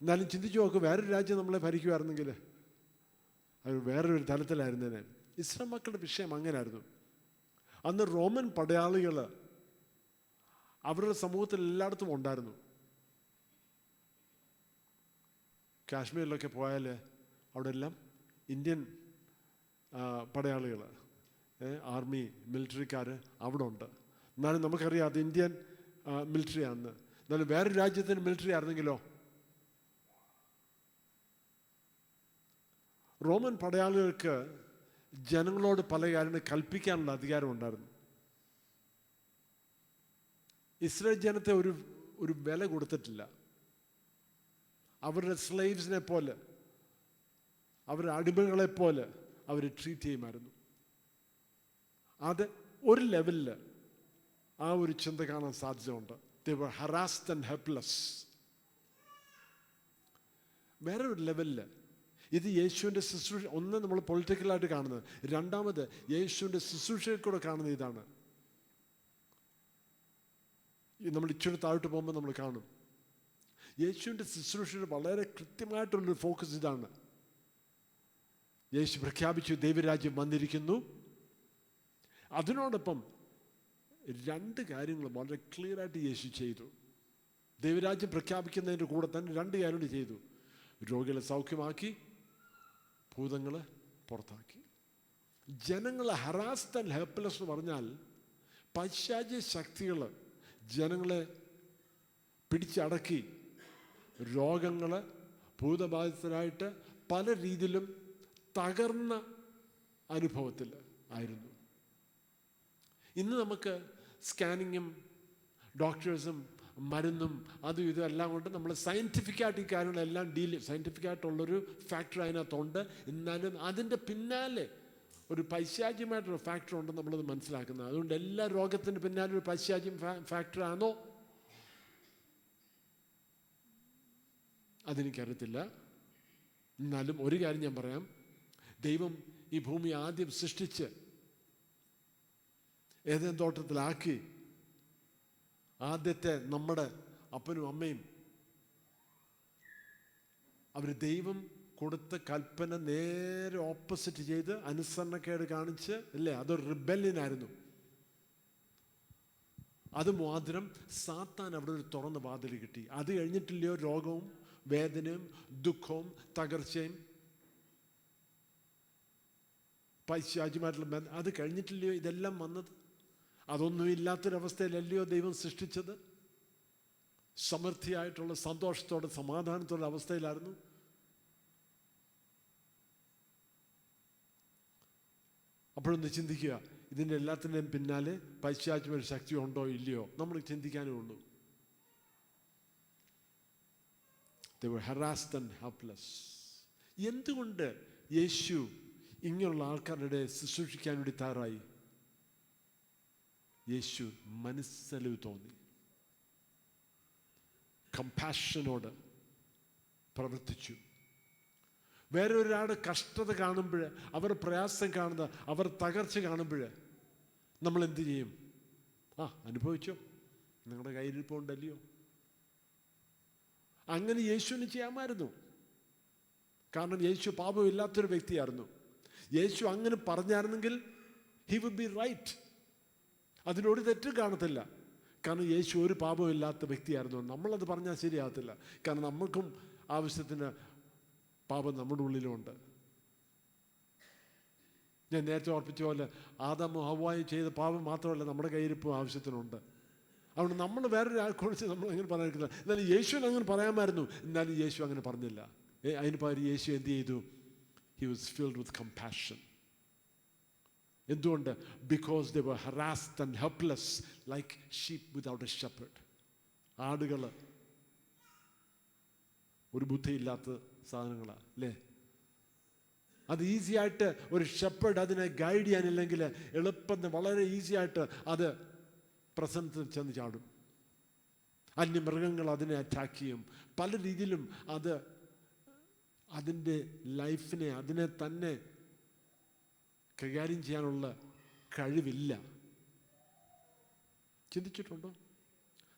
എന്നാലും ചിന്തിച്ചു നോക്ക് വേറൊരു രാജ്യം നമ്മളെ ഭരിക്കുമായിരുന്നെങ്കിൽ അത് വേറൊരു തലത്തിലായിരുന്നേനെ ഇസ്ലാം മക്കളുടെ വിഷയം അങ്ങനെയായിരുന്നു അന്ന് റോമൻ പടയാളികൾ അവരുടെ സമൂഹത്തിൽ എല്ലായിടത്തും ഉണ്ടായിരുന്നു. കാശ്മീരിലൊക്കെ പോയാൽ അവിടെ എല്ലാം ഇന്ത്യൻ പടയാളികൾ ആർമി മിലിറ്ററിക്കാർ അവിടെ ഉണ്ട് എന്നാലും നമുക്കറിയാം അത് ഇന്ത്യൻ മിലിറ്ററിയാണെന്ന് എന്നാലും വേറൊരു രാജ്യത്തിന് മിലിറ്ററി ആയിരുന്നെങ്കിലോ റോമൻ പടയാളികൾക്ക് ജനങ്ങളോട് പല കാര്യങ്ങൾ കൽപ്പിക്കാനുള്ള അധികാരം ഉണ്ടായിരുന്നു. ഇസ്രയേൽ ജനത്തെ ഒരു ഒരു വില കൊടുത്തിട്ടില്ല. അവരുടെ സ്ലൈവ്സിനെ പോലെ അവരുടെ അടിമകളെ പോലെ അവർ ട്രീറ്റ് ചെയ്യുമായിരുന്നു. അത് ഒരു ലെവലിൽ ആ ഒരു ചിന്ത കാണാൻ സാധ്യതയുണ്ട്. ദേ ഹറാസ്ഡ് ആൻഡ് ഹെൽപ്ലെസ് വേറെ ഒരു ലെവലിൽ ഇത് യേശുവിന്റെ ശുശ്രൂഷ ഒന്ന് നമ്മൾ പൊളിറ്റിക്കലായിട്ട് കാണുന്നത്. രണ്ടാമത് യേശുവിന്റെ ശുശ്രൂഷയിൽ കൂടെ കാണുന്ന ഇതാണ്. നമ്മൾ ഇച്ചിരി താഴോട്ട് പോകുമ്പോൾ നമ്മൾ കാണും. യേശുവിന്റെ ശുശ്രൂഷയുടെ വളരെ കൃത്യമായിട്ടുള്ളൊരു ഫോക്കസ് ഇതാണ്. യേശു പ്രഖ്യാപിച്ചു ദൈവരാജ്യം വന്നിരിക്കുന്നു. അതിനോടൊപ്പം രണ്ട് കാര്യങ്ങൾ വളരെ ക്ലിയറായിട്ട് യേശു ചെയ്തു. ദൈവരാജ്യം പ്രഖ്യാപിക്കുന്നതിന്റെ കൂടെ തന്നെ രണ്ട് കാര്യങ്ങൾ ചെയ്തു. രോഗികളെ സൗഖ്യമാക്കി ഭൂതങ്ങളെ പുറത്താക്കി. ജനങ്ങളെ ഹറാസ്ഡ് ആൻഡ് ഹെൽപ്ലെസ് എന്ന് പറഞ്ഞാൽ പശ്ചാജ ശക്തികൾ ജനങ്ങളെ പിടിച്ചടക്കി. രോഗങ്ങൾ ഭൂതബാധിതരായിട്ട് പല രീതിയിലും തകർന്ന അനുഭവത്തിൽ ആയിരുന്നു. ഇന്ന് നമുക്ക് സ്കാനിങ്ങും ഡോക്ടേഴ്സും മരുന്നും അതും ഇതും എല്ലാം കൊണ്ട് നമ്മൾ സയന്റിഫിക്കായിട്ട് ഈ കാര്യങ്ങളെല്ലാം ഡീൽ സയന്റിഫിക്കായിട്ടുള്ളൊരു ഫാക്ടർ അതിനകത്തുണ്ട്. എന്നാലും അതിന്റെ പിന്നാലെ ഒരു പൈശാചികമായിട്ടൊരു ഫാക്ടർ ഉണ്ടെന്ന് നമ്മളത് മനസ്സിലാക്കുന്നത്. അതുകൊണ്ട് എല്ലാ രോഗത്തിന്റെ പിന്നാലെ ഒരു പൈശാചികം ഫാക്ടറാണോ അതെനിക്കറിയത്തില്ല. എന്നാലും ഒരു കാര്യം ഞാൻ പറയാം. ദൈവം ഈ ഭൂമി ആദ്യം സൃഷ്ടിച്ച് ഏതെങ്കിലും തോട്ടത്തിലാക്കി ആദ്യത്തെ നമ്മുടെ അപ്പനും അമ്മയും അവർ ദൈവം കൊടുത്ത കൽപ്പന നേരെ ഓപ്പോസിറ്റ് ചെയ്ത് അനുസരണക്കേട് കാണിച്ച് അല്ലേ അതൊരു റിബല്യനായിരുന്നു അത് മാത്രം സാത്താൻ അവിടെ ഒരു തുറന്ന വാതിൽ കിട്ടി. അത് കഴിഞ്ഞിട്ടില്ലയോ രോഗവും വേദനയും ദുഃഖവും തകർച്ചയും? പൈശാചിമായിട്ടുള്ള ബന്ധം അത് കഴിഞ്ഞിട്ടില്ലയോ ഇതെല്ലാം വന്നത്? അതൊന്നും ഇല്ലാത്തൊരവസ്ഥയിലല്ലയോ ദൈവം സൃഷ്ടിച്ചത്? സമൃദ്ധിയായിട്ടുള്ള സന്തോഷത്തോടെ സമാധാനത്തോടെ അവസ്ഥയിലായിരുന്നു അപ്പോഴൊന്ന് ചിന്തിക്കുക ഇതിന്റെ എല്ലാത്തിന്റെയും പിന്നാലെ പൈശാചിമൊരു ശക്തി ഉണ്ടോ ഇല്ലയോ? നമ്മൾ ചിന്തിക്കാനേ ഉള്ളൂ. ഹറാസ്ഡ് എന്തുകൊണ്ട് യേശു ഇങ്ങനെയുള്ള ആൾക്കാരുടെ ശുശ്രൂഷിക്കാൻ വേണ്ടി തയ്യാറായി? യേശു മനസ്സലിവ് തോന്നി. കമ്പാഷനോട് പ്രവർത്തിച്ചു. വേറെ ഒരാളുടെ കഷ്ടത കാണുമ്പോൾ അവർ പ്രയാസം കാണുന്ന അവർ തകർച്ച കാണുമ്പോൾ നമ്മൾ എന്തു ചെയ്യും? ആ അനുഭവിച്ചോ? നിങ്ങളുടെ കയ്യിരിപ്പുണ്ടല്ലയോ അങ്ങനെ യേശുവിന് ചെയ്യാമായിരുന്നു. കാരണം യേശു പാപമില്ലാത്തൊരു വ്യക്തിയായിരുന്നു. യേശു അങ്ങനെ പറഞ്ഞായിരുന്നെങ്കിൽ ഹി വുഡ് ബി റൈറ്റ് അതിനൊരു തെറ്റും കാണത്തില്ല. കാരണം യേശു ഒരു പാപമില്ലാത്ത വ്യക്തിയായിരുന്നു. നമ്മളത് പറഞ്ഞാൽ ശരിയാകത്തില്ല. കാരണം നമ്മൾക്കും ആവശ്യത്തിന് പാപം നമ്മുടെ ഉള്ളിലുമുണ്ട്. ഞാൻ നേരത്തെ ഓർപ്പിച്ച പോലെ ആദാമോ ഹവായും ചെയ്ത പാപം മാത്രമല്ല നമ്മുടെ കയ്യിരിപ്പും ആവശ്യത്തിനുണ്ട്. അതുകൊണ്ട് നമ്മൾ വേറൊരാൾക്കുറിച്ച് നമ്മൾ അങ്ങനെ പറയാനില്ല എന്നാലും യേശുവിന് അങ്ങനെ പറയാമായിരുന്നു. എന്നാലും യേശു അങ്ങനെ പറഞ്ഞില്ല. അതിന് പകരം യേശു എന്ത് ചെയ്തു? He was filled with compassion എന്തുകൊണ്ട്? Because they were harassed and helpless like sheep without a shepherd ആടുകൾ ഒരു ബുദ്ധിയില്ലാത്ത സാധനങ്ങളാണ് അല്ലേ? അത് ഈസി ആയിട്ട് ഒരു ഷെപ്പേർഡ് അതിനെ ഗൈഡ് ചെയ്യാനില്ലെങ്കിൽ എളുപ്പം വളരെ ഈസി ആയിട്ട് അത് പ്രസന്നത്തിൽ ചെന്ന് ചാടും. അന്യമൃഗങ്ങൾ അതിനെ അറ്റാക്ക് ചെയ്യും. പല രീതിയിലും അത് അതിന്റെ ലൈഫിനെ അതിനെ തന്നെ കൈകാര്യം ചെയ്യാനുള്ള കഴിവില്ല. ചിന്തിച്ചിട്ടുണ്ടോ?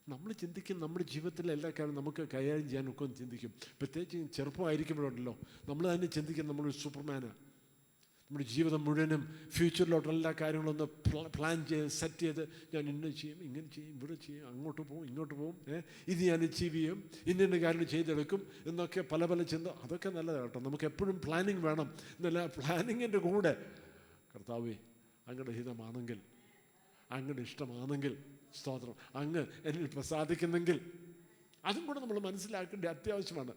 നമ്മൾ ചിന്തിക്കും നമ്മുടെ ജീവിതത്തിലെ എല്ലാ കാര്യം നമുക്ക് കൈകാര്യം ചെയ്യാൻ ഒക്കെ ചിന്തിക്കും. പ്രത്യേകിച്ച് ചെറുപ്പമായിരിക്കുമ്പോഴുണ്ടല്ലോ നമ്മൾ തന്നെ ചിന്തിക്കും നമ്മളൊരു സൂപ്പർമാനാണ് നമ്മുടെ ജീവിതം മുഴുവനും ഫ്യൂച്ചറിലോട്ട് എല്ലാ കാര്യങ്ങളൊന്ന് പ്ലാൻ ചെയ്ത് സെറ്റ് ചെയ്ത് ഞാൻ ഇന്ന ചെയ്യും ഇങ്ങനെ ചെയ്യും ഇവിടെ ചെയ്യും അങ്ങോട്ട് പോകും ഇങ്ങോട്ട് പോകും ഇത് ഞാൻ അച്ചീവ് ചെയ്യും ഇന്ന കാര്യങ്ങൾ ചെയ്തെടുക്കും എന്നൊക്കെ പല പല ചിന്ത അതൊക്കെ നല്ലതാണ് കേട്ടോ. നമുക്ക് എപ്പോഴും പ്ലാനിങ് വേണം. എന്നല്ല പ്ലാനിങ്ങിന്റെ കൂടെ കർത്താവേ അങ്ങയുടെ ഹിതമാണെങ്കിൽ അങ്ങയുടെ ഇഷ്ടമാണെങ്കിൽ സ്തോത്രം. അങ്ങ് എന്നിൽ പ്രസാദിക്കുന്നെങ്കിൽ അതും കൂടെ നമ്മൾ മനസ്സിലാക്കേണ്ട അത്യാവശ്യമാണ്.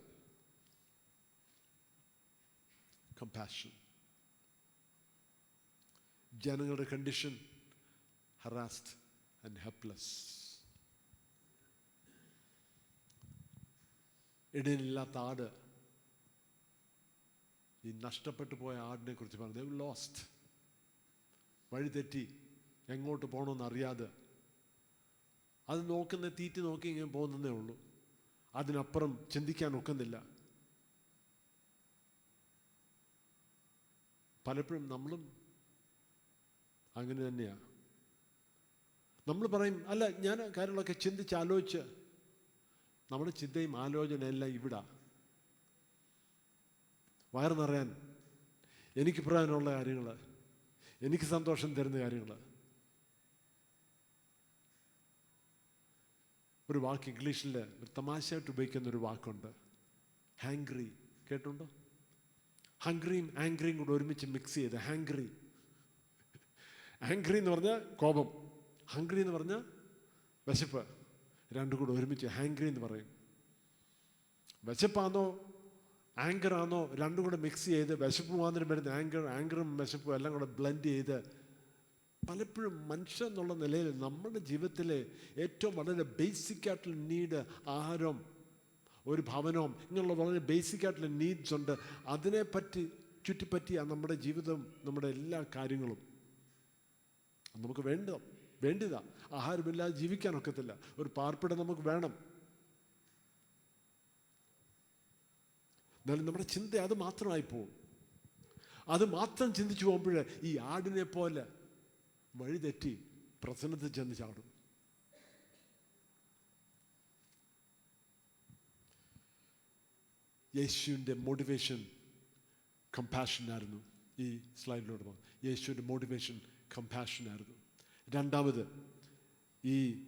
കമ്പാഷൻ ജനങ്ങളുടെ കണ്ടീഷൻ ഹറാസ്ഡ് ആൻഡ് ഹെൽപ്ലെസ് ഇടയിലില്ലാത്ത ആട് ഈ നഷ്ടപ്പെട്ടു പോയ ആടിനെ കുറിച്ച് പറഞ്ഞു ലോസ്റ്റ് വഴി തെറ്റി എങ്ങോട്ട് പോകണമെന്ന് അറിയാതെ. അത് നോക്കുന്ന തീറ്റി നോക്കി ഇങ്ങനെ പോകുന്നതേ ഉള്ളൂ. അതിനപ്പുറം ചിന്തിക്കാൻ ഒക്കുന്നില്ല. പലപ്പോഴും നമ്മളും അങ്ങനെ തന്നെയാണ് നമ്മൾ പറയും അല്ല ഞാൻ കാര്യങ്ങളൊക്കെ ചിന്തിച്ച് ആലോചിച്ച് നമ്മുടെ ചിന്തയും ആലോചനയെല്ലാം ഇവിടെ. വയറു നിറയാൻ എനിക്ക് പറയാനുള്ള കാര്യങ്ങൾ എനിക്ക് സന്തോഷം തരുന്ന കാര്യങ്ങൾ ഒരു വാക്ക് ഇംഗ്ലീഷിൽ ഒരു തമാശയായിട്ട് ഉപയോഗിക്കുന്ന ഒരു വാക്കുണ്ട്. ഹാങ്ക്രി കേട്ടുണ്ടോ ഹംഗ്രിയും ആംഗ്രിയും കൂടെ ഒരുമിച്ച് മിക്സ് ചെയ്ത് ഹാങ്ക്രി ആംഗ്രി എന്ന് പറഞ്ഞാൽ കോപം. ഹംഗ്രി എന്ന് പറഞ്ഞാൽ വിശപ്പ്. രണ്ടും കൂടെ ഒരുമിച്ച് ഹാങ്ക്രി എന്ന് പറയും. വിശപ്പാണോ ആങ്കറാണോ രണ്ടും കൂടെ മിക്സ് ചെയ്ത് വിശപ്പ് മാത്രം വരുന്ന ആങ്കർ ആങ്കറും വിശപ്പും എല്ലാം കൂടെ ബ്ലെൻഡ് ചെയ്ത് പലപ്പോഴും മനുഷ്യൻ എന്നുള്ള നിലയിൽ നമ്മുടെ ജീവിതത്തിലെ ഏറ്റവും വളരെ ബേസിക് ആയിട്ടുള്ള നീഡ് ആഹാരം ഒരു ഭവനവും ഇങ്ങനെയുള്ള വളരെ ബേസിക് ആയിട്ടുള്ള നീഡ്സ് ഉണ്ട്. അതിനെപ്പറ്റി ചുറ്റിപ്പറ്റിയാണ് നമ്മുടെ ജീവിതം നമ്മുടെ എല്ലാ കാര്യങ്ങളും നമുക്ക് വേണ്ട വേണ്ടിയതാ ആഹാരമില്ലാതെ ജീവിക്കാൻ ഒക്കത്തില്ല. ഒരു പാർപ്പിടം നമുക്ക് വേണം. എന്നാലും നമ്മുടെ ചിന്ത അത് മാത്രമായി പോകും. അത് മാത്രം ചിന്തിച്ചു പോകുമ്പോൾ ഈ ആടിനെ പോലെ വഴിതെറ്റി പ്രസന്നത്തിൽ ചെന്ന് ചാടും. യേശുവിന്റെ മോട്ടിവേഷൻ കമ്പാഷൻ ആയിരുന്നു. ഈ സ്ലൈഡിലൂടെ പോകും. യേശുവിന്റെ മോട്ടിവേഷൻ കമ്പാഷൻ ആയിരുന്നു. രണ്ടാമത് ഈ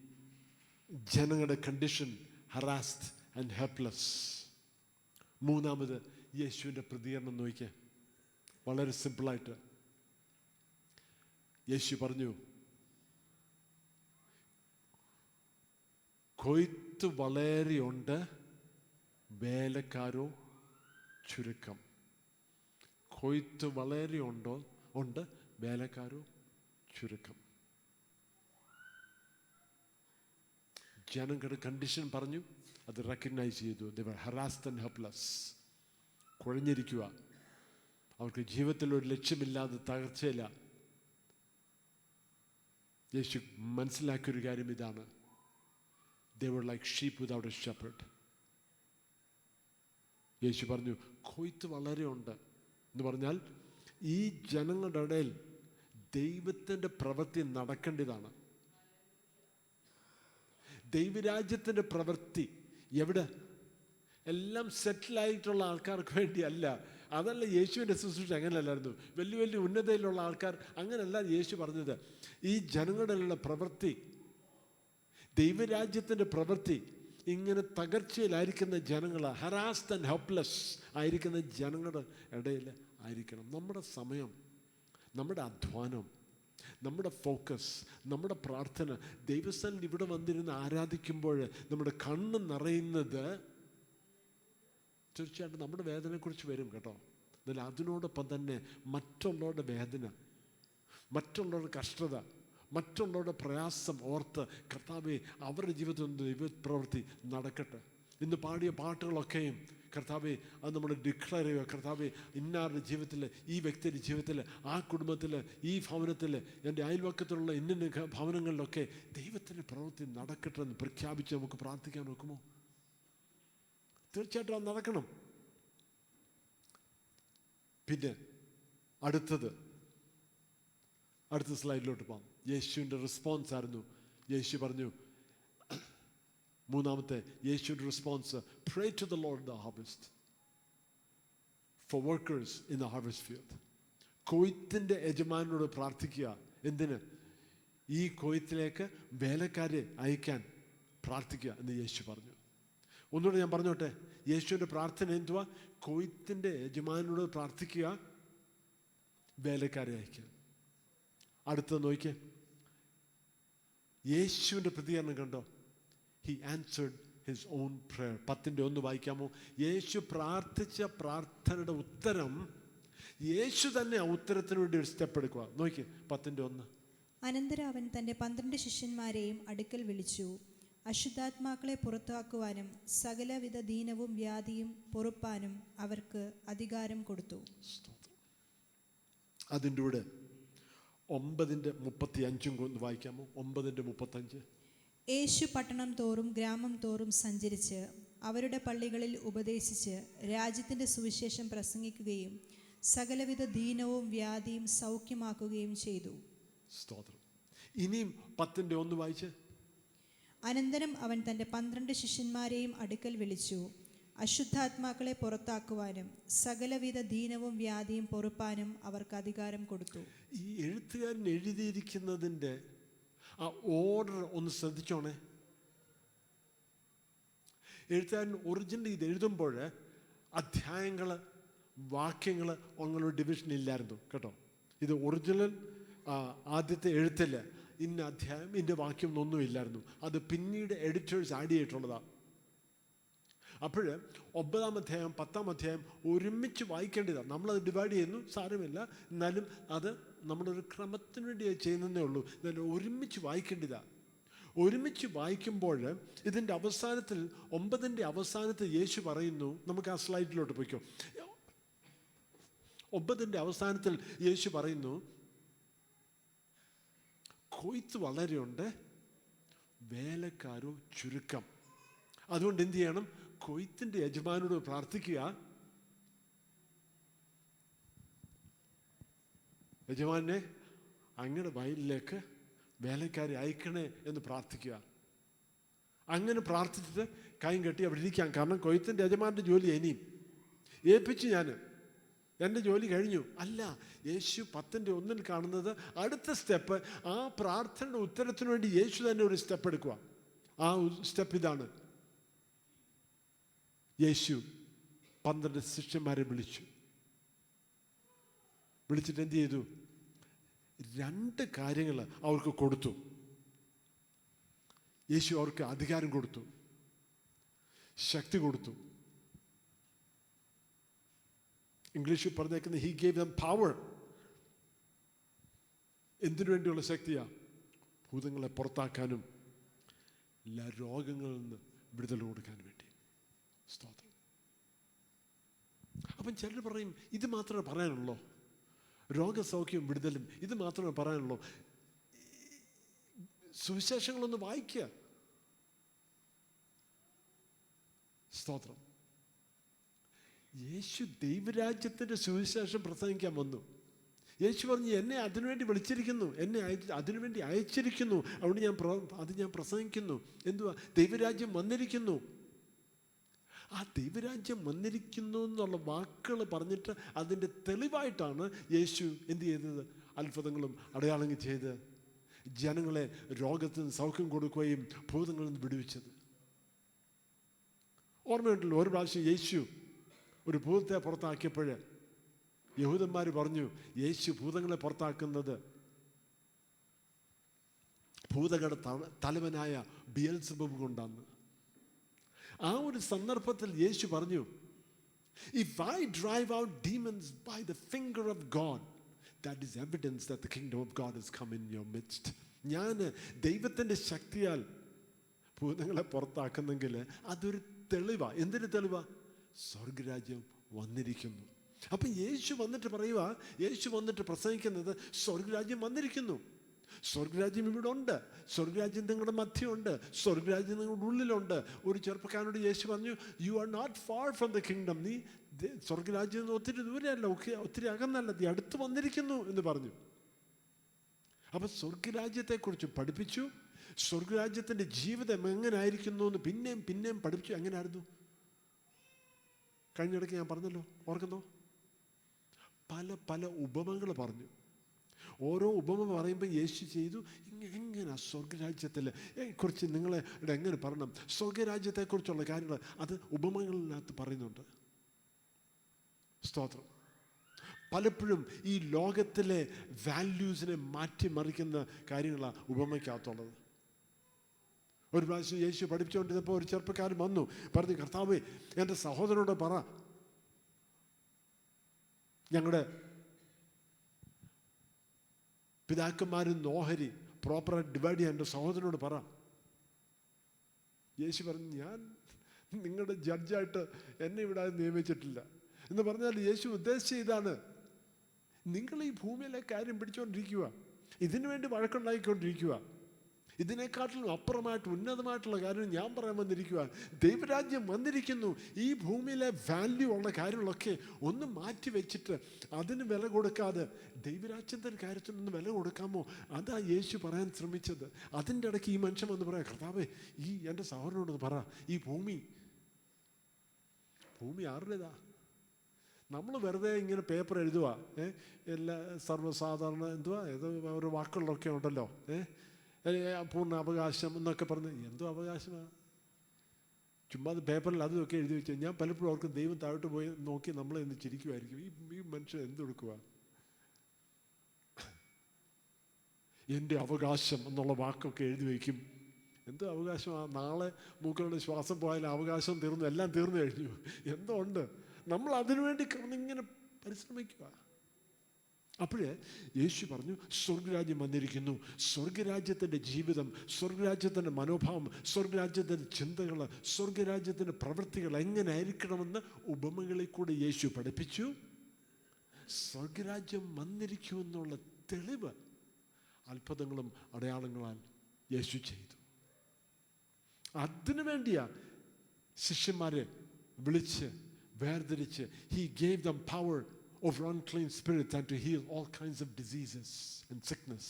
ജനങ്ങളുടെ കണ്ടീഷൻ ഹറാസ്ഡ് ആൻഡ് ഹെൽപ്ലെസ് മൂന്നാമത് യേശുവിന്റെ പ്രതികരണം നോക്കിയേ വളരെ സിമ്പിളായിട്ട്. യേശു പറഞ്ഞു കൊയ്ത്ത് വളരെയുണ്ട് വേലക്കാരോ ചുരുക്കം. കൊയ്ത്ത് വളരെ ഉണ്ടോ വേലക്കാരോ ചുരുക്കം. ജനങ്ങളുടെ കണ്ടീഷൻ പറഞ്ഞു അത് റെക്കഗ്നൈസ് ചെയ്തു. ദർ ഹറാസ്ഡ് ആൻഡ് ഹെപ്ലസ് കുഴഞ്ഞിരിക്കുക അവർക്ക് ജീവിതത്തിൽ ഒരു ലക്ഷ്യമില്ലാതെ തകർച്ചയില്ല. യേശു മനസ്സിലാക്കിയൊരു കാര്യം ഇതാണ്. They were like sheep without a shepherd യേശു പറഞ്ഞു കൊയ്ത്ത് വളരെ ഉണ്ട്. എന്ന് പറഞ്ഞാൽ ഈ ജനങ്ങളുടെ ഇടയിൽ ദൈവത്തിന്റെ പ്രവൃത്തി നടക്കേണ്ടതാണ്. ദൈവരാജ്യത്തിന്റെ പ്രവൃത്തി എവിടെ? എല്ലാം സെറ്റിലായിട്ടുള്ള ആൾക്കാർക്ക് വേണ്ടിയല്ല. അതല്ല യേശുവിന്റെ ശുശ്രൂഷ അങ്ങനെയല്ലായിരുന്നു. വലിയ വലിയ ഉന്നതയിലുള്ള ആൾക്കാർ അങ്ങനെയല്ല യേശു പറഞ്ഞത്. ഈ ജനങ്ങളിലുള്ള പ്രവൃത്തി ദൈവരാജ്യത്തിന്റെ പ്രവൃത്തി ഇങ്ങനെ തകർച്ചയിലായിരിക്കുന്ന ജനങ്ങൾ ഹറാസ്ഡ് ആൻഡ് ഹെൽപ്ലെസ് ആയിരിക്കുന്ന ജനങ്ങളുടെ ഇടയിൽ ആയിരിക്കണം. നമ്മുടെ സമയം നമ്മുടെ അധ്വാനം നമ്മുടെ ഫോക്കസ് നമ്മുടെ പ്രാർത്ഥന. ദൈവസ്ഥാനിൽ ഇവിടെ വന്നിരുന്ന് ആരാധിക്കുമ്പോൾ നമ്മുടെ കണ്ണ് നിറയുന്നത് തീർച്ചയായിട്ടും നമ്മുടെ വേദനയെക്കുറിച്ച് വരും കേട്ടോ. എന്നാൽ അതിനോടൊപ്പം തന്നെ മറ്റുള്ളവരുടെ വേദന മറ്റുള്ളവരുടെ കഷ്ടത മറ്റുള്ളവരുടെ പ്രയാസം ഓർത്ത് കർത്താവെ അവരുടെ ജീവിതത്തിൽ ദൈവ പ്രവൃത്തി നടക്കട്ടെ. ഇന്ന് പാടിയ പാട്ടുകളൊക്കെയും കർത്താവെ അത് നമ്മൾ ഡിക്ലെയർ ചെയ്യുക. കർത്താവെ ഇന്നാരുടെ ജീവിതത്തിൽ ഈ വ്യക്തിയുടെ ജീവിതത്തിൽ ആ കുടുംബത്തിൽ ഈ ഭവനത്തിൽ എന്റെ അയൽവക്കത്തിലുള്ള ഇന്ന ഭവനങ്ങളിലൊക്കെ ദൈവത്തിന്റെ പ്രവൃത്തി നടക്കട്ടെ എന്ന് പ്രഖ്യാപിച്ച് നമുക്ക് പ്രാർത്ഥിക്കാൻ നോക്കുമോ തീർച്ചയായിട്ടും അത് നടക്കണം. പിന്നെ അടുത്തത്. അടുത്ത സ്ലൈഡിലോട്ട് പോകാം യേശുവിന്റെ റെസ്പോൺസ് ആയിരുന്നു. യേശു പറഞ്ഞു മൂന്നാമത്തെ യേശുവിന്റെ response pray to the lord the harvest for workers in the harvest field കൊയ്ത്തിന്റെ യജമാനോട് പ്രാർത്ഥിക്കുക. എന്തിന്? ഈ കൊയ്ത്തിലേക്ക് വേലക്കാരെ അയക്കാൻ പ്രാർത്ഥിക്കുക എന്ന് യേശു പറഞ്ഞു. ഒന്നുകൂടെ ഞാൻ പറഞ്ഞോട്ടെ യേശുവിന്റെ പ്രാർത്ഥന എന്തുവാ? കൊയ്ത്തിന്റെ യജമാനോട് പ്രാർത്ഥിക്കുക വേലക്കാരെ അയക്കുക അടുത്തത് നോക്കിയേ യേശുവിന്റെ പ്രതികരണം കണ്ടോ? He answered his own prayer പത്തിന്റെ ഒന്ന് വായിക്കാമോ? യേശു പ്രാർത്ഥിച്ച പ്രാർത്ഥനയുടെ ഉത്തരം യേശു തന്നെ ആ ഉത്തരത്തിന് വേണ്ടി ഒരു സ്റ്റെപ്പ് എടുക്കുക. നോക്കി പത്തിന്റെ ഒന്ന്. അനന്തരം അവൻ തന്റെ പന്ത്രണ്ട് ശിഷ്യന്മാരെയും അടുക്കൽ വിളിച്ചു. അശുദ്ധാത്മാക്കളെ പുറത്താക്കുവാനും സകലവിധ ദീനവും വ്യാധിയും പൊറുപ്പാനും അവർക്ക് അധികാരം കൊടുത്തു. അതിന്റെ കൂടെ ഒമ്പതിന്റെ മുപ്പത്തി അഞ്ചും വായിക്കാമോ? ഒമ്പതിന്റെ മുപ്പത്തഞ്ച്. യേശു പട്ടണം തോറും ഗ്രാമം തോറും സഞ്ചരിച്ച് അവരുടെ പള്ളികളിൽ ഉപദേശിച്ച് രാജ്യത്തിന്റെ സുവിശേഷം പ്രസംഗിക്കുകയും സകലവിധ ദീനവും വ്യാധിയും സൗഖ്യമാക്കുകയും ചെയ്തു. സ്തോത്രം. ഇനിയും പത്തിന്റെ ഒന്ന് വായിച്ച്. അനന്തരം അവൻ തന്റെ പന്ത്രണ്ട് ശിഷ്യന്മാരെയും അടുക്കൽ വിളിച്ചു. അശുദ്ധാത്മാക്കളെ പുറത്താക്കുവാനും സകലവിധ ദീനവും വ്യാധിയും പൊറുപ്പാനും അവർക്ക് അധികാരം കൊടുത്തു. ഈ എഴുത്തുകാരൻ എഴുതിയിരിക്കുന്നതിന്റെ ആ ഓർഡർ ഒന്ന് ശ്രദ്ധിച്ചോണേ. എഴുത്തുകാരൻ ഒറിജിനൽ ഇത് എഴുതുമ്പോൾ അധ്യായങ്ങൾ വാക്യങ്ങൾ അങ്ങനെ ഡിവിഷൻ ഇല്ലായിരുന്നു കേട്ടോ. ഇത് ഒറിജിനൽ ആദ്യത്തെ എഴുത്തിൽ ഇന്ന അധ്യായം ഇന്ന വാക്യം ഒന്നും ഇല്ലായിരുന്നു. അത് പിന്നീട് എഡിറ്റേഴ്സ് ആഡ് ചെയ്തിട്ടുള്ളതാണ് അപ്പോൾ ഒമ്പതാം അധ്യായം പത്താം അധ്യായം ഒരുമിച്ച് വായിക്കേണ്ടതാണ്. നമ്മളത് ഡിവൈഡ് ചെയ്യുന്നു സാരമില്ല. എന്നാലും അത് നമ്മളൊരു ക്രമത്തിന് വേണ്ടി ചെയ്യുന്നതേ ഉള്ളൂ. എന്നാലും ഒരുമിച്ച് വായിക്കേണ്ടതാണ്. ഒരുമിച്ച് വായിക്കുമ്പോൾ ഇതിന്റെ അവസാനത്തിൽ ഒമ്പതിന്റെ അവസാനത്തിൽ യേശു പറയുന്നു നമുക്ക് ആ സ്ലൈഡിലോട്ട് പോയിക്കോ. ഒമ്പതിന്റെ അവസാനത്തിൽ യേശു പറയുന്നു കൊയ്ത്ത് വളരെയുണ്ട് വേലക്കാരോ ചുരുക്കം. അതുകൊണ്ട് എന്ത് ചെയ്യണം? കൊയ്ത്തിന്റെ യജമാനോട് പ്രാർത്ഥിക്കുക. യജമാനെ അങ്ങയുടെ വയലിലേക്ക് വേലക്കാരെ അയക്കണേ എന്ന് പ്രാർത്ഥിക്കുക. അങ്ങനെ പ്രാർത്ഥിച്ചിട്ട് കൈയും കെട്ടി അവിടെ ഇരിക്കാം കാരണം കൊയ്ത്തിന്റെ യജമാന്റെ ജോലി ഇനിയും. ഏൽപ്പിച്ചു ഞാൻ. എന്റെ ജോലി കഴിഞ്ഞു. അല്ല യേശു പത്തിന്റെ ഒന്നിൽ കാണുന്നത് അടുത്ത സ്റ്റെപ്പ്. ആ പ്രാർത്ഥനയുടെ ഉത്തരത്തിനു വേണ്ടി യേശു തന്നെ ഒരു സ്റ്റെപ്പ് എടുക്കുക. ആ സ്റ്റെപ്പ് ഇതാണ്. യേശു പന്ത്രണ്ട് ശിഷ്യന്മാരെ വിളിച്ചു. വിളിച്ചിട്ട് എന്ത് ചെയ്തു? രണ്ട് കാര്യങ്ങൾ അവർക്ക് കൊടുത്തു. യേശു അവർക്ക് അധികാരം കൊടുത്തു. ശക്തി കൊടുത്തു. ഇംഗ്ലീഷിൽ പറഞ്ഞേക്കുന്ന ഹി ഗേവ് ദം പവർ എന്തിനു വേണ്ടിയുള്ള ശക്തിയാ? ഭൂതങ്ങളെ പുറത്താക്കാനും എല്ലാ രോഗങ്ങളിൽ നിന്ന് വിടുതൽ കൊടുക്കാൻ വേണ്ടി സ്തോത്രം. അപ്പം ചിലർ പറയും ഇത് മാത്രമേ പറയാനുള്ളൂ. രോഗസൗഖ്യവും വിടുതലും ഇത് മാത്രമേ പറയാനുള്ളൂ. സുവിശേഷങ്ങളൊന്ന് വായിക്കുക. സ്തോത്രം. യേശു ദൈവരാജ്യത്തിന്റെ സുവിശേഷം പ്രസംഗിക്കാൻ വന്നു. യേശു പറഞ്ഞു എന്നെ അതിനുവേണ്ടി വിളിച്ചിരിക്കുന്നു. എന്നെ അതിനുവേണ്ടി അയച്ചിരിക്കുന്നു. അതുകൊണ്ട് ഞാൻ അത് ഞാൻ പ്രസംഗിക്കുന്നു. എന്തുവാ? ദൈവരാജ്യം വന്നിരിക്കുന്നു. ആ ദൈവരാജ്യം വന്നിരിക്കുന്നു എന്നുള്ള വാക്കുകൾ പറഞ്ഞിട്ട് അതിന്റെ തെളിവായിട്ടാണ് യേശു എന്ത് ചെയ്തത്? അത്ഭുതങ്ങളും അടയാളങ്ങൾ ചെയ്ത് ജനങ്ങളെ രോഗത്തിന് സൗഖ്യം കൊടുക്കുകയും ഭൂതങ്ങളിൽ നിന്ന് വിടുവിച്ചത്. ഓർമ്മയുണ്ടല്ലോ ഒരു പ്രാവശ്യം യേശു ഒരു ഭൂതത്തെ പുറത്താക്കിയപ്പോൾ യഹൂദന്മാർ പറഞ്ഞു യേശു ഭൂതങ്ങളെ പുറത്താക്കുന്നത് ഭൂതകട തലവനായ ബിയൽസബബ് കൊണ്ടാണ് ആ ഒരു സന്ദർഭത്തിൽ യേശു പറഞ്ഞു if I drive out demons by the finger of God that is evidence that the kingdom of God is come in your midst ഞാൻ ദൈവത്തിന്റെ ശക്തിയാൽ ഭൂതങ്ങളെ പുറത്താക്കുന്നെങ്കിൽ അതൊരു തെളിവാ. എന്തിന് തെളിവാ? സ്വർഗരാജ്യം വന്നിരിക്കുന്നു. അപ്പം യേശു വന്നിട്ട് പറയുക യേശു വന്നിട്ട് പ്രസംഗിക്കുന്നത് സ്വർഗരാജ്യം വന്നിരിക്കുന്നു. സ്വർഗരാജ്യം ഇവിടെ ഉണ്ട് സ്വർഗരാജ്യം നിങ്ങളുടെ മധ്യമുണ്ട് സ്വർഗരാജ്യം നിങ്ങളുടെ ഉള്ളിലുണ്ട്. ഒരു ചെറുപ്പക്കാരനോട് യേശു പറഞ്ഞു you are not far from the kingdom നീ സ്വർഗരാജ്യം നിന്ന് ഒത്തിരി ദൂരെയല്ല ഒത്തിരി അകന്നല്ല. നീ അടുത്ത് വന്നിരിക്കുന്നു എന്ന് പറഞ്ഞു. അപ്പം സ്വർഗരാജ്യത്തെക്കുറിച്ച് പഠിപ്പിച്ചു. സ്വർഗരാജ്യത്തിന്റെ ജീവിതം എങ്ങനായിരിക്കുന്നു എന്ന് പിന്നെയും പിന്നെയും പഠിപ്പിച്ചു. എങ്ങനെയായിരുന്നു കഴിഞ്ഞിടയ്ക്ക് ഞാൻ പറഞ്ഞല്ലോ ഓർക്കുന്നോ? പല പല ഉപമകൾ പറഞ്ഞു. ഓരോ ഉപമ പറയുമ്പോൾ യേശു ചെയ്തു. എങ്ങനെ സ്വർഗരാജ്യത്തിൽ കുറിച്ച് നിങ്ങളെ എങ്ങനെ പറയണം? സ്വർഗരാജ്യത്തെക്കുറിച്ചുള്ള കാര്യങ്ങൾ അത് ഉപമകളിനകത്ത് പറയുന്നുണ്ട്. സ്തോത്രം. പലപ്പോഴും ഈ ലോകത്തിലെ വാല്യൂസിനെ മാറ്റിമറിക്കുന്ന കാര്യങ്ങളാണ് ഉപമയ്ക്കകത്തുള്ളത്. ഒരു പ്രാവശ്യം യേശു പഠിപ്പിച്ചുകൊണ്ടിരുന്നപ്പോൾ ഒരു ചെറുപ്പക്കാരൻ വന്നു. പറഞ്ഞു കർത്താവേ എന്റെ സഹോദരനോട് പറ. ഞങ്ങളുടെ പിതാക്കന്മാരും നോഹരി പ്രോപ്പറായിട്ട് ഡിവൈഡ് ചെയ്യാൻ എന്റെ സഹോദരനോട് പറ. യേശു പറഞ്ഞു ഞാൻ നിങ്ങളുടെ ജഡ്ജായിട്ട് എന്നെ ഇവിടെ നിയമിച്ചിട്ടില്ല. എന്ന് പറഞ്ഞാൽ യേശു ഉദ്ദേശിച്ച ഇതാണ്. നിങ്ങൾ ഈ ഭൂമിയിലെ കാര്യം പിടിച്ചുകൊണ്ടിരിക്കുക ഇതിനു വേണ്ടി വഴക്കുണ്ടാക്കിക്കൊണ്ടിരിക്കുക ഇതിനെക്കാട്ടിലും അപ്പുറമായിട്ട് ഉന്നതമായിട്ടുള്ള കാര്യം ഞാൻ പറയാൻ വന്നിരിക്കുക ദൈവരാജ്യം വന്നിരിക്കുന്നു. ഈ ഭൂമിയിലെ വാല്യൂ ഉള്ള കാര്യങ്ങളൊക്കെ ഒന്ന് മാറ്റി വെച്ചിട്ട് അതിന് വില കൊടുക്കാതെ ദൈവരാജ്യത്തിന്റെ കാര്യത്തിനൊന്ന് വില കൊടുക്കാമോ? അതാ യേശു പറയാൻ ശ്രമിച്ചത്. അതിന്റെ ഇടയ്ക്ക് ഈ മനുഷ്യൻ വന്ന് പറയാം കർത്താവേ ഈ എന്റെ സഹോദരനോട് പറ ഈ ഭൂമി ഭൂമി ആരുടേതാ? നമ്മൾ വെറുതെ ഇങ്ങനെ പേപ്പർ എഴുതുക ഏഹ് എല്ലാ സർവസാധാരണ എന്തുവാ? ഏതോ ഓരോ വാക്കുകളൊക്കെ ഉണ്ടല്ലോ ഏ ഏ, പൂർണ അവകാശം എന്നൊക്കെ പറഞ്ഞ് എന്തോ അവകാശമാണ്? ചുമ്മാ അത് പേപ്പറിൽ അതുമൊക്കെ എഴുതി വെച്ചാൽ ഞാൻ പലപ്പോഴും അവർക്ക് ദൈവം താഴോട്ട് പോയി നോക്കി നമ്മളെ ഇന്ന് ചിരിക്കുമായിരിക്കും. ഈ ഈ മനുഷ്യൻ എന്തെടുക്കുക എന്റെ അവകാശം എന്നുള്ള വാക്കൊക്കെ എഴുതി വയ്ക്കും. എന്തോ അവകാശമാണ് നാളെ മൂക്കളുടെ ശ്വാസം പോയാൽ അവകാശം തീർന്നു എല്ലാം തീർന്നു കഴിഞ്ഞു. എന്തോ ഉണ്ട്? നമ്മൾ അതിനുവേണ്ടി കിടന്നിങ്ങനെ പരിശ്രമിക്കുക അപ്പോഴേ യേശു പറഞ്ഞു സ്വർഗരാജ്യം വന്നിരിക്കുന്നു. സ്വർഗരാജ്യത്തിന്റെ ജീവിതം സ്വർഗരാജ്യത്തിന്റെ മനോഭാവം സ്വർഗരാജ്യത്തിന്റെ ചിന്തകൾ സ്വർഗരാജ്യത്തിന്റെ പ്രവൃത്തികൾ എങ്ങനെ ആയിരിക്കണമെന്ന് ഉപമകളിൽ കൂടെ യേശു പഠിപ്പിച്ചു. സ്വർഗരാജ്യം വന്നിരിക്കുമെന്നുള്ള തെളിവ് അത്ഭുതങ്ങളും അടയാളങ്ങളാൽ യേശു ചെയ്തു. അതിനു വേണ്ടിയാ ശിഷ്യന്മാരെ വിളിച്ച് വേർതിരിച്ച് he gave them power of unclean spirits and to heal all kinds of diseases and sickness.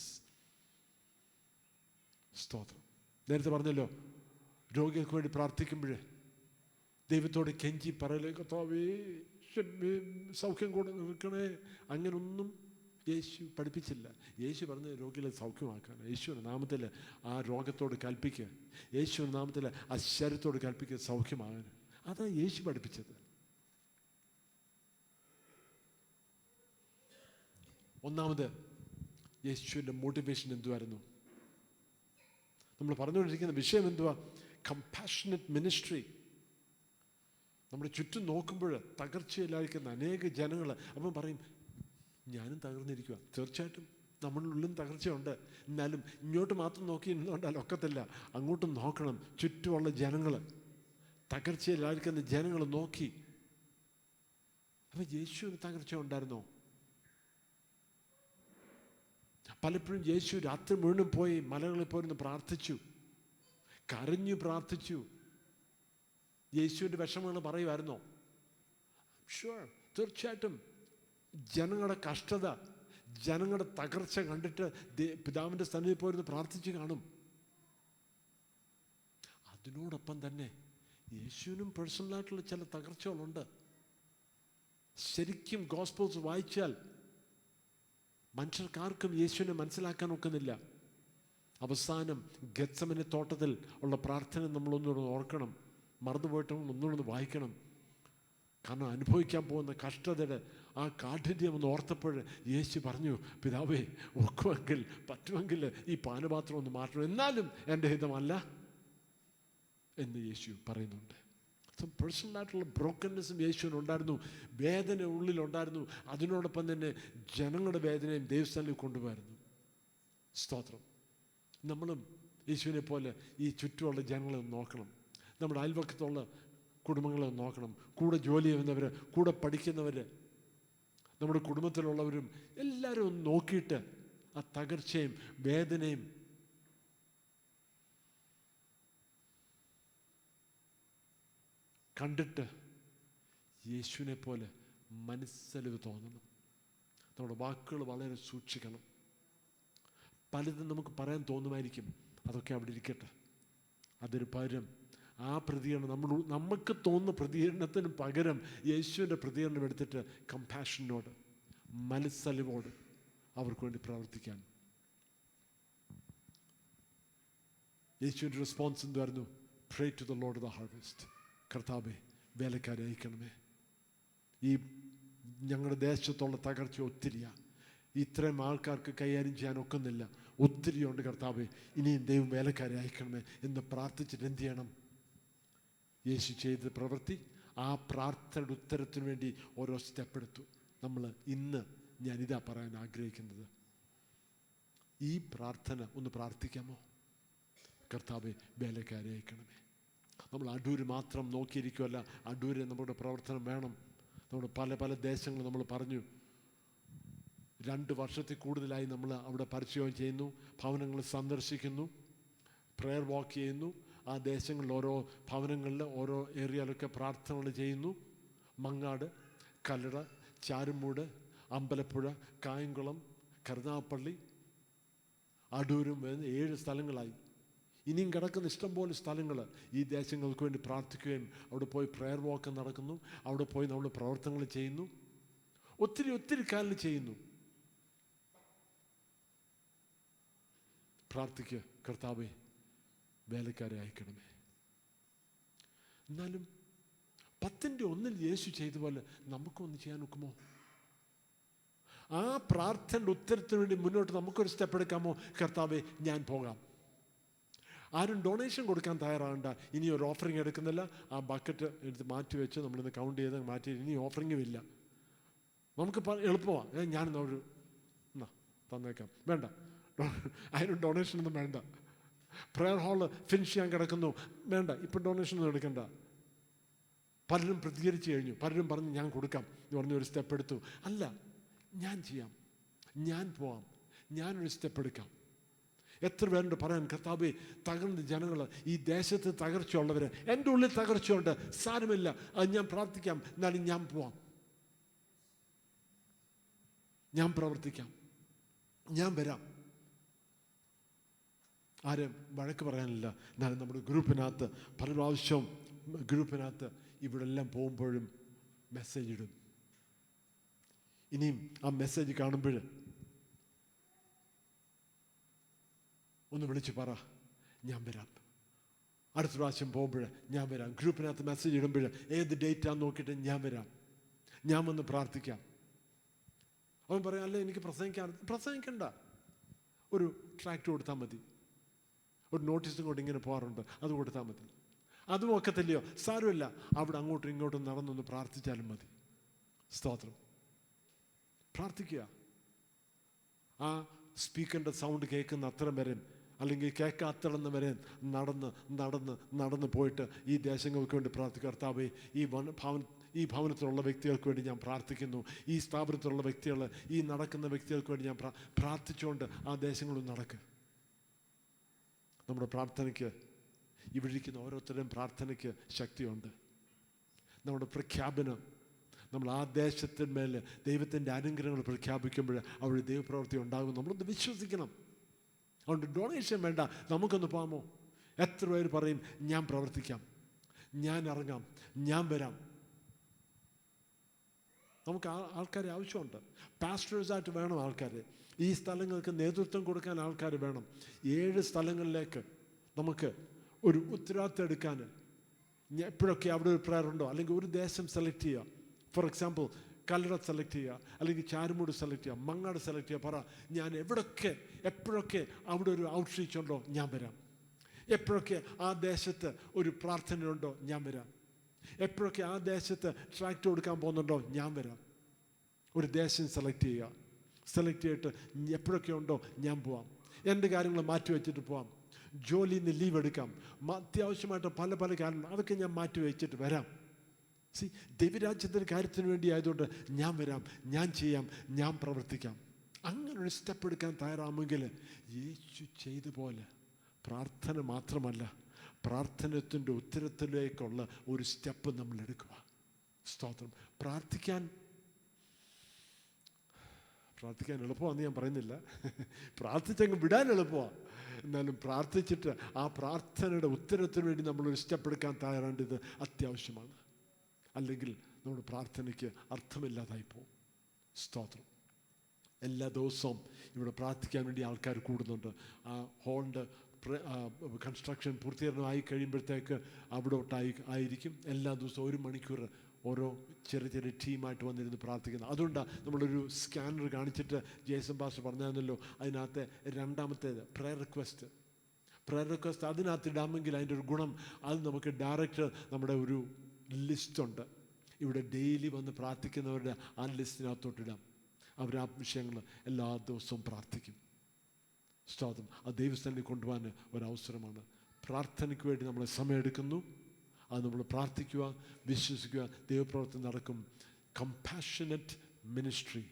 സ്തോത്രം. നേരത്തെ പറഞ്ഞല്ലോ രോഗികൾക്ക് വേണ്ടി പ്രാർത്ഥിക്കുമ്പോഴേ ദൈവത്തോട് കെഞ്ചി പറയലേ കർത്താവേ സൗഖ്യം കൊടുക്കണേ അങ്ങനൊന്നും യേശു പഠിപ്പിച്ചില്ല. യേശു പറഞ്ഞ രോഗികളെ സൗഖ്യമാക്കാൻ യേശുവിന്റെ നാമത്തിൽ ആ രോഗത്തോട് കൽപ്പിക്കുക യേശുവിന്റെ നാമത്തിൽ ആ ശരീരത്തോട് കൽപ്പിക്കുക സൗഖ്യമാകാൻ. അതാണ് യേശു പഠിപ്പിച്ചത്. ഒന്നാമത് യേശുവിന്റെ മോട്ടിവേഷൻ എന്തുവായിരുന്നു? നമ്മൾ പറഞ്ഞുകൊണ്ടിരിക്കുന്ന വിഷയം എന്തുവാ? കമ്പാഷനറ്റ് മിനിസ്ട്രി നമ്മുടെ ചുറ്റും നോക്കുമ്പോൾ തകർച്ചയിലായിരിക്കുന്ന അനേക ജനങ്ങൾ അപ്പം പറയും ഞാനും തകർന്നിരിക്കുക തീർച്ചയായിട്ടും നമ്മളുടെ ഉള്ളിലും തകർച്ചയുണ്ട്. എന്നാലും ഇങ്ങോട്ട് മാത്രം നോക്കി ഇരുന്നുകൊണ്ടാൽ ഒക്കത്തില്ല. അങ്ങോട്ടും നോക്കണം. ചുറ്റുമുള്ള ജനങ്ങൾ തകർച്ചയിലായിരിക്കുന്ന ജനങ്ങൾ നോക്കി. അപ്പം യേശുവിന് തകർച്ച ഉണ്ടായിരുന്നോ? പലപ്പോഴും യേശു രാത്രി മുഴുവൻ പോയി മലകളിൽ പോയിരുന്ന് പ്രാർത്ഥിച്ചു. കരഞ്ഞു പ്രാർത്ഥിച്ചു. യേശുവിന്റെ വിഷമങ്ങൾ പറയുമായിരുന്നോ. ഷുവർ തീർച്ചയായിട്ടും ജനങ്ങളുടെ കഷ്ടത ജനങ്ങളുടെ തകർച്ച കണ്ടിട്ട് പിതാവിന്റെ സന്നിധി പോയിരുന്ന് പ്രാർത്ഥിച്ചു കാണും. അതിനോടൊപ്പം തന്നെ യേശുവിനും പേഴ്സണലായിട്ടുള്ള ചില തകർച്ചകളുണ്ട്. ശരിക്കും ഗോസ്പോൾസ് വായിച്ചാൽ മനുഷ്യർക്കാർക്കും യേശുവിനെ മനസ്സിലാക്കാൻ ഒക്കുന്നില്ല. അവസാനം ഗത്സമന തോട്ടത്തിൽ ഉള്ള പ്രാർത്ഥന നമ്മളൊന്നുകൂടെ ഓർക്കണം. മറന്നുപോയിട്ട് ഒന്നുകൂടെ വായിക്കണം. കാരണം അനുഭവിക്കാൻ പോകുന്ന കഷ്ടതയുടെ ആ കാഠിന്യം ഒന്ന് ഓർത്തപ്പോൾ യേശു പറഞ്ഞു പിതാവേ ഒക്കുമെങ്കിൽ പറ്റുമെങ്കിൽ ഈ പാനപാത്രം ഒന്ന് മാറ്റണം. എന്നാലും എന്റെ ഹിതമല്ല എന്ന് യേശു പറയുന്നുണ്ട്. പേഴ്സണലായിട്ടുള്ള ബ്രോക്കൻനെസ്സും യേശുവിനുണ്ടായിരുന്നു വേദന ഉള്ളിലുണ്ടായിരുന്നു. അതിനോടൊപ്പം തന്നെ ജനങ്ങളുടെ വേദനയും ദൈവസ്ഥാനിൽ കൊണ്ടുപോയിരുന്നു സ്തോത്രം. നമ്മളും യേശുവിനെ പോലെ ഈ ചുറ്റുമുള്ള ജനങ്ങളെ നോക്കണം. നമ്മുടെ അയൽവക്കത്തുള്ള കുടുംബങ്ങളെ നോക്കണം. കൂടെ ജോലി ചെയ്യുന്നവർ കൂടെ പഠിക്കുന്നവർ നമ്മുടെ കുടുംബത്തിലുള്ളവരും എല്ലാവരും നോക്കിയിട്ട് ആ തകർച്ചയും വേദനയും കണ്ടിട്ട് യേശുവിനെ പോലെ മനസ്സലിവ് തോന്നണം നമ്മുടെ വാക്കുകൾ വളരെ സൂക്ഷിക്കണം. പലതും നമുക്ക് പറയാൻ തോന്നുമായിരിക്കും. അതൊക്കെ അവിടെ ഇരിക്കട്ടെ. അതൊരു പകരം. ആ പ്രതികരണം നമ്മൾ നമുക്ക് തോന്നുന്ന പ്രതികരണത്തിന് പകരം യേശുവിന്റെ പ്രതികരണം എടുത്തിട്ട് കമ്പാഷനോട് മനസ്സലിവോട് അവർക്ക് വേണ്ടി പ്രവർത്തിക്കാൻ യേശുവിന്റെ റെസ്പോൺസ് എന്തായിരുന്നു pray to the lord the harvest കർത്താവെ വേലക്കാരെ അയക്കണമേ ഈ ഞങ്ങളുടെ ദേശത്തുള്ള തകർച്ച ഒത്തിരിയാണ് ഇത്രയും ആൾക്കാർക്ക് കൈകാര്യം ചെയ്യാൻ ഒക്കുന്നില്ല. ഒത്തിരിയുണ്ട് കർത്താവെ. ഇനിയും ദൈവം വേലക്കാരെ അയക്കണമേ എന്ന് പ്രാർത്ഥിച്ചിട്ട് എന്ത് ചെയ്യണം? യേശു ചെയ്ത പ്രവൃത്തി ആ പ്രാർത്ഥനയുടെ ഉത്തരത്തിന് വേണ്ടി ഓരോ സ്റ്റെപ്പ് എടുത്തു. നമ്മൾ ഇന്ന് ഞാൻ ഇതാ പറയാൻ ആഗ്രഹിക്കുന്നത്. ഈ പ്രാർത്ഥന ഒന്ന് പ്രാർത്ഥിക്കാമോ? കർത്താവെ വേലക്കാരെ അയക്കണമേ നമ്മൾ അടൂർ മാത്രം നോക്കിയിരിക്കുമല്ല അടൂര് നമ്മുടെ പ്രവർത്തനം വേണം. നമ്മുടെ പല പല ദേശങ്ങൾ നമ്മൾ പറഞ്ഞു. രണ്ട് വർഷത്തിൽ കൂടുതലായി നമ്മൾ അവിടെ പരിചയം ചെയ്യുന്നു. ഭവനങ്ങൾ സന്ദർശിക്കുന്നു. പ്രെയർ വാക്ക് ചെയ്യുന്നു. ആ ദേശങ്ങളിൽ ഓരോ ഭവനങ്ങളിൽ ഓരോ ഏരിയയിലൊക്കെ പ്രാർത്ഥനകൾ ചെയ്യുന്നു. മങ്ങാട് കല്ലട ചാരുമൂട് അമ്പലപ്പുഴ കായംകുളം കരുനാഗപ്പള്ളി. അടൂരും ഏഴ് സ്ഥലങ്ങളായി. ഇനിയും കിടക്കുന്ന ഇഷ്ടംപോലെ സ്ഥലങ്ങൾ ഈ ദേശങ്ങൾക്ക് വേണ്ടി പ്രാർത്ഥിക്കുകയും അവിടെ പോയി പ്രെയർ വാക്ക് നടക്കുന്നു. അവിടെ പോയി നമ്മൾ പ്രവർത്തനങ്ങൾ ചെയ്യുന്നു. ഒത്തിരി ഒത്തിരി കാലിൽ ചെയ്യുന്നു. പ്രാർത്ഥിക്കുക കർത്താവെ വേലക്കാരെ അയക്കണമേ. എന്നാലും പത്തിന്റെ ഒന്നിൽ യേശു ചെയ്ത പോലെ നമുക്കൊന്ന് ചെയ്യാൻ ഒക്കുമോ? ആ പ്രാർത്ഥനയുടെ ഉത്തരത്തിന് വേണ്ടി മുന്നോട്ട് നമുക്കൊരു സ്റ്റെപ്പ് എടുക്കാമോ? കർത്താവെ ഞാൻ പോകാം. ആരും ഡൊണേഷൻ കൊടുക്കാൻ തയ്യാറാകണ്ട. ഇനി ഒരു ഓഫറിങ് എടുക്കുന്നില്ല. ആ ബക്കറ്റ് എടുത്ത് മാറ്റി വെച്ച് നമ്മളിന്ന് കൗണ്ട് ചെയ്ത് മാറ്റി ഇനി ഓഫറിങ്ങും ഇല്ല. നമുക്ക് എളുപ്പമാണ് ഞാനിന്ന് ഒരു എന്നാ തന്നേക്കാം. വേണ്ട. അതിന് ഡൊണേഷൻ ഒന്നും വേണ്ട. പ്രെയർ ഹാൾ ഫിനിഷ് ചെയ്യാൻ കിടക്കുന്നു. വേണ്ട. ഇപ്പം ഡൊണേഷൻ ഒന്നും എടുക്കണ്ട. പലരും പ്രതികരിച്ചു കഴിഞ്ഞു. പലരും പറഞ്ഞു ഞാൻ കൊടുക്കാം. എന്ന് പറഞ്ഞ് ഒരു സ്റ്റെപ്പ് എടുത്തു. അല്ല ഞാൻ ചെയ്യാം. ഞാൻ പോവാം. ഞാനൊരു സ്റ്റെപ്പ് എടുക്കാം. എത്ര പേരുണ്ട് പറയാൻ? കർത്താവ് തകർന്ന ജനങ്ങൾ ഈ ദേശത്ത് തകർച്ചയുള്ളവർ എന്റെ ഉള്ളിൽ തകർച്ചയുണ്ട്. സാരമില്ല. അത് ഞാൻ പ്രാർത്ഥിക്കാം. എന്നാലും ഞാൻ പോവാം. ഞാൻ പ്രവർത്തിക്കാം. ഞാൻ വരാം. ആരും വഴക്ക് പറയാനില്ല. എന്നാലും നമ്മുടെ ഗ്രൂപ്പിനകത്ത് പല പ്രാവശ്യവും ഗ്രൂപ്പിനകത്ത് ഇവിടെ എല്ലാം പോകുമ്പോഴും മെസ്സേജ് ഇടും. ഇനിയും ആ മെസ്സേജ് കാണുമ്പോൾ ഒന്ന് വിളിച്ച് പറ. ഞാൻ വരാം. അടുത്ത പ്രാവശ്യം പോകുമ്പോൾ ഞാൻ വരാം. ഗ്രൂപ്പിനകത്ത് മെസ്സേജ് ഇടുമ്പോൾ ഏത് ഡേറ്റാന്ന് നോക്കിയിട്ട് ഞാൻ വരാം. ഞാൻ വന്ന് പ്രാർത്ഥിക്കാം. അവൻ പറയാം അല്ല എനിക്ക് പ്രസംഗിക്കാൻ പ്രസംഗിക്കണ്ട. ഒരു ട്രാക്ട് കൊടുത്താൽ മതി. ഒരു നോട്ടീസും കൊണ്ട് ഇങ്ങനെ പോകാറുണ്ട്. അത് കൊടുത്താൽ മതി. അതും ഒക്കത്തില്ലയോ സാരമില്ല. അവിടെ അങ്ങോട്ടും ഇങ്ങോട്ടും നടന്നൊന്ന് പ്രാർത്ഥിച്ചാലും മതി. സ്തോത്രം. പ്രാർത്ഥിക്കുക. ആ സ്പീക്കറിന്റെ സൗണ്ട് കേൾക്കുന്ന അത്രയും വരെ അല്ലെങ്കിൽ കേൾക്കാത്തടന്ന് വരെ നടന്ന് നടന്ന് നടന്ന് പോയിട്ട് ഈ ദേശങ്ങൾക്ക് വേണ്ടി പ്രാർത്ഥിക്കുക കർത്താവേ ഈ വന ഭവൻ ഈ ഭവനത്തിലുള്ള വ്യക്തികൾക്ക് വേണ്ടി ഞാൻ പ്രാർത്ഥിക്കുന്നു. ഈ സ്ഥാപനത്തിലുള്ള വ്യക്തികൾ ഈ നടക്കുന്ന വ്യക്തികൾക്ക് വേണ്ടി ഞാൻ പ്രാ- പ്രാർത്ഥിച്ചുകൊണ്ട് ആ ദേശങ്ങളും നടക്കുക നമ്മുടെ പ്രാർത്ഥനയ്ക്ക് ഇവിടെ ഇരിക്കുന്ന ഓരോരുത്തരുടെയും പ്രാർത്ഥനയ്ക്ക് ശക്തിയുണ്ട്. നമ്മുടെ പ്രഖ്യാപനം നമ്മൾ ആ ദേശത്തിന്മേൽ ദൈവത്തിന്റെ അനുഗ്രഹങ്ങൾ പ്രഖ്യാപിക്കുമ്പോൾ അവിടെ ദൈവപ്രവൃത്തി ഉണ്ടാകും. നമ്മളൊന്ന് വിശ്വസിക്കണം. അതുകൊണ്ട് ഡൊണേഷൻ വേണ്ട. നമുക്കൊന്ന് പോകാമോ? എത്ര പേര് പറയും ഞാൻ പ്രവർത്തിക്കാം. ഞാൻ ഇറങ്ങാം. ഞാൻ വരാം. നമുക്ക് ആൾക്കാരെ ആവശ്യമുണ്ട്. പാസ്റ്റേഴ്സായിട്ട് വേണം ആൾക്കാർ ഈ സ്ഥലങ്ങൾക്ക് നേതൃത്വം കൊടുക്കാൻ ആൾക്കാർ വേണം. ഏഴ് സ്ഥലങ്ങളിലേക്ക് നമുക്ക് ഒരു ഉത്തരവാദിത്തം എടുക്കാൻ. എപ്പോഴൊക്കെ അവിടെ ഒരു പ്രയറുണ്ടോ അല്ലെങ്കിൽ ഒരു ദേശം സെലക്ട് ചെയ്യുക. ഫോർ എക്സാമ്പിൾ കല്ലട സെലക്ട് ചെയ്യുക അല്ലെങ്കിൽ ചാരുമൂട് സെലക്ട് ചെയ്യുക മങ്ങാട് സെലക്ട് ചെയ്യുക പറ ഞാൻ എവിടൊക്കെ എപ്പോഴൊക്കെ അവിടെ ഒരു ഔട്ട്റീച്ച് ഉണ്ടോ ഞാൻ വരാം. എപ്പോഴൊക്കെ ആ ദേശത്ത് ഒരു പ്രാർത്ഥനയുണ്ടോ ഞാൻ വരാം. എപ്പോഴൊക്കെ ആ ദേശത്ത് ട്രാക്ട് കൊടുക്കാൻ പോകുന്നുണ്ടോ ഞാൻ വരാം. ഒരു ദേശം സെലക്ട് ചെയ്യുക. സെലക്ട് ചെയ്തിട്ട് എപ്പോഴൊക്കെ ഉണ്ടോ ഞാൻ പോവാം. എന്റെ കാര്യങ്ങൾ മാറ്റി വെച്ചിട്ട് പോവാം. ജോലിയിൽ നിന്ന് ലീവ് എടുക്കാം. അത്യാവശ്യമായിട്ട് പല പല കാര്യങ്ങൾ അതൊക്കെ ഞാൻ മാറ്റി വെച്ചിട്ട് വരാം. സി ദൈവരാജ്യത്തിന്റെ കാര്യത്തിന് വേണ്ടി ആയതുകൊണ്ട് ഞാൻ വരാം ഞാൻ ചെയ്യാം ഞാൻ പ്രവർത്തിക്കാം. അങ്ങനെ ഒരു സ്റ്റെപ്പ് എടുക്കാൻ തയ്യാറാമെങ്കിൽ യേശു ചെയ്ത പോലെ പ്രാർത്ഥന മാത്രമല്ല പ്രാർത്ഥനത്തിന്റെ ഉത്തരത്തിലേക്കുള്ള ഒരു സ്റ്റെപ്പ് നമ്മൾ എടുക്കുക. സ്തോത്രം. പ്രാർത്ഥിക്കാൻ പ്രാർത്ഥിക്കാൻ എളുപ്പമാണെന്ന് ഞാൻ പറയുന്നില്ല. പ്രാർത്ഥിച്ചങ്ങ് വിടാൻ എളുപ്പമാണ് എന്നാലും പ്രാർത്ഥിച്ചിട്ട് ആ പ്രാർത്ഥനയുടെ ഉത്തരത്തിന് വേണ്ടി നമ്മളൊരു സ്റ്റെപ്പ് എടുക്കാൻ തയ്യാറേണ്ടത് അത്യാവശ്യമാണ്. അല്ലെങ്കിൽ നമ്മുടെ പ്രാർത്ഥനയ്ക്ക് അർത്ഥമില്ലാതായി പോകും. സ്തോത്രം. എല്ലാ ദിവസവും ഇവിടെ പ്രാർത്ഥിക്കാൻ വേണ്ടി ആൾക്കാർ കൂടുന്നുണ്ട്. ആ ഹോളിന്റെ കൺസ്ട്രക്ഷൻ പൂർത്തീകരണമായി കഴിയുമ്പോഴത്തേക്ക് അവിടെ ഒട്ടായി ആയിരിക്കും. എല്ലാ ദിവസവും ഒരു മണിക്കൂർ ഓരോ ചെറിയ ചെറിയ ടീമായിട്ട് വന്നിരുന്ന് പ്രാർത്ഥിക്കുന്നത് അതുകൊണ്ടാണ് നമ്മളൊരു സ്കാനർ കാണിച്ചിട്ട് ജേസൺ പാസ്റ്റർ പറഞ്ഞായിരുന്നല്ലോ അതിനകത്ത് രണ്ടാമത്തേത് പ്രയർ റിക്വസ്റ്റ് പ്രയർ റിക്വസ്റ്റ് അതിനകത്ത് ഇടാമെങ്കിൽ അതിന്റെ ഒരു ഗുണം അത് നമുക്ക് ഡയറക്റ്റ് നമ്മുടെ ഒരു ലിസ്റ്റുണ്ട്. ഇവിടെ ഡെയിലി വന്ന് പ്രാർത്ഥിക്കുന്നവരുടെ ആ ലിസ്റ്റിനകത്തോട്ടിടാം. അവർ ആ വിഷയങ്ങൾ എല്ലാ ദിവസവും പ്രാർത്ഥിക്കും. സ്തോത്രം ആ ദൈവസ്ഥാനിൽ കൊണ്ടുപോകാൻ ഒരവസരമാണ്. പ്രാർത്ഥനയ്ക്ക് വേണ്ടി നമ്മൾ സമയമെടുക്കുന്നു. അത് നമ്മൾ പ്രാർത്ഥിക്കുക വിശ്വസിക്കുക. ദൈവപ്രവർത്തനം നടക്കും. കമ്പാഷനറ്റ് മിനിസ്ട്രി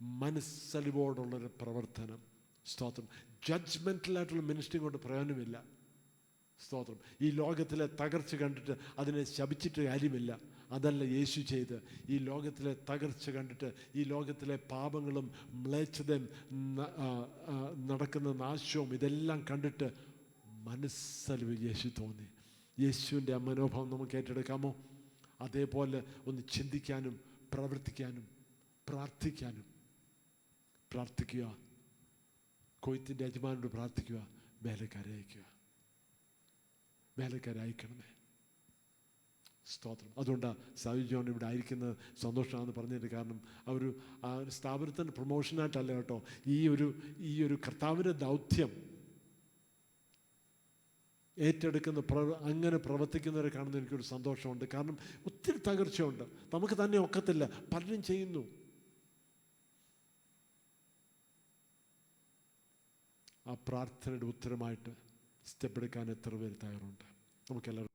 മനസ്സലിവോടുള്ളൊരു പ്രവർത്തനം. സ്തോത്രം ജഡ്ജ്മെന്റലായിട്ടുള്ള മിനിസ്ട്രി കൊണ്ട് പ്രയോജനമില്ല. സ്തോത്രം. ഈ ലോകത്തിലെ തകർച്ച കണ്ടിട്ട് അതിനെ ശപിച്ചിട്ട് കാര്യമില്ല. അതല്ല യേശു ചെയ്ത്. ഈ ലോകത്തിലെ തകർച്ച കണ്ടിട്ട് ഈ ലോകത്തിലെ പാപങ്ങളും മ്ലേച്ഛതയും നടക്കുന്ന നാശവും ഇതെല്ലാം കണ്ടിട്ട് മനസ്സലിവ് യേശു തോന്നി. യേശുവിന്റെ ആ മനോഭാവം നമുക്ക് ഏറ്റെടുക്കാമോ? അതേപോലെ ഒന്ന് ചിന്തിക്കാനും പ്രവർത്തിക്കാനും പ്രാർത്ഥിക്കാനും. പ്രാർത്ഥിക്കുക. കൊയ്ത്തിന്റെ യജമാനോട് പ്രാർത്ഥിക്കുക. വേലക്കാരെ അയക്കുക വേലക്കാരെ അയക്കണമേ. സ്തോത്രം. അതുകൊണ്ടാണ് സാവി ജോൺ ഇവിടെ ആയിരിക്കുന്നത് സന്തോഷമാണെന്ന് പറഞ്ഞതിന്റെ കാരണം ഒരു ആ ഒരു സ്ഥാപനത്തിന്റെ പ്രൊമോഷനായിട്ടല്ല കേട്ടോ. ഈ ഒരു ഈ ഒരു കർത്താവിന്റെ ദൗത്യം ഏറ്റെടുക്കുന്ന പ്ര അങ്ങനെ പ്രവർത്തിക്കുന്നവരെ കാണുന്ന എനിക്കൊരു സന്തോഷമുണ്ട്. കാരണം ഒത്തിരി തകർച്ചയുണ്ട്. നമുക്ക് തന്നെ ഒക്കത്തില്ല. പലരും ചെയ്യുന്നു. ആ പ്രാർത്ഥനയുടെ ഉത്തരമായിട്ട് സ്റ്റെപ്പ് എടുക്കാൻ എത്ര പേര് തയ്യാറുണ്ട്? നമുക്കെല്ലാവർക്കും